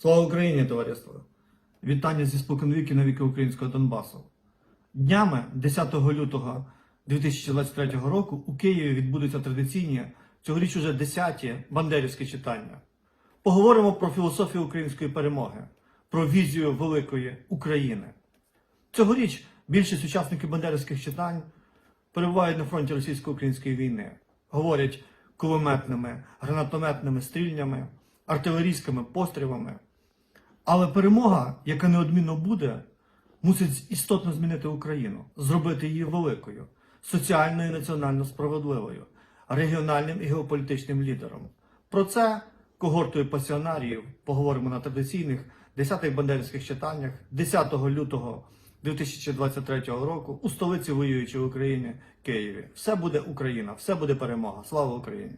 Слава Україні, товариство! Вітання зі споконвіки на віки українського Донбасу. Днями 10 лютого 2023 року у Києві відбудуться традиційні, цьогоріч уже 10-ті бандерівські читання. Поговоримо про філософію української перемоги, про візію великої України. Цьогоріч більшість учасників бандерівських читань перебувають на фронті російсько-української війни, говорять кулеметними, гранатометними стрільнями, артилерійськими пострілами. Але перемога, яка неодмінно буде, мусить істотно змінити Україну, зробити її великою, соціально і національно справедливою, регіональним і геополітичним лідером. Про це когортою пасіонаріїв поговоримо на традиційних 10-х бандерівських читаннях 10 лютого 2023 року у столиці воюючої України Києві. Все буде Україна, все буде перемога. Слава Україні!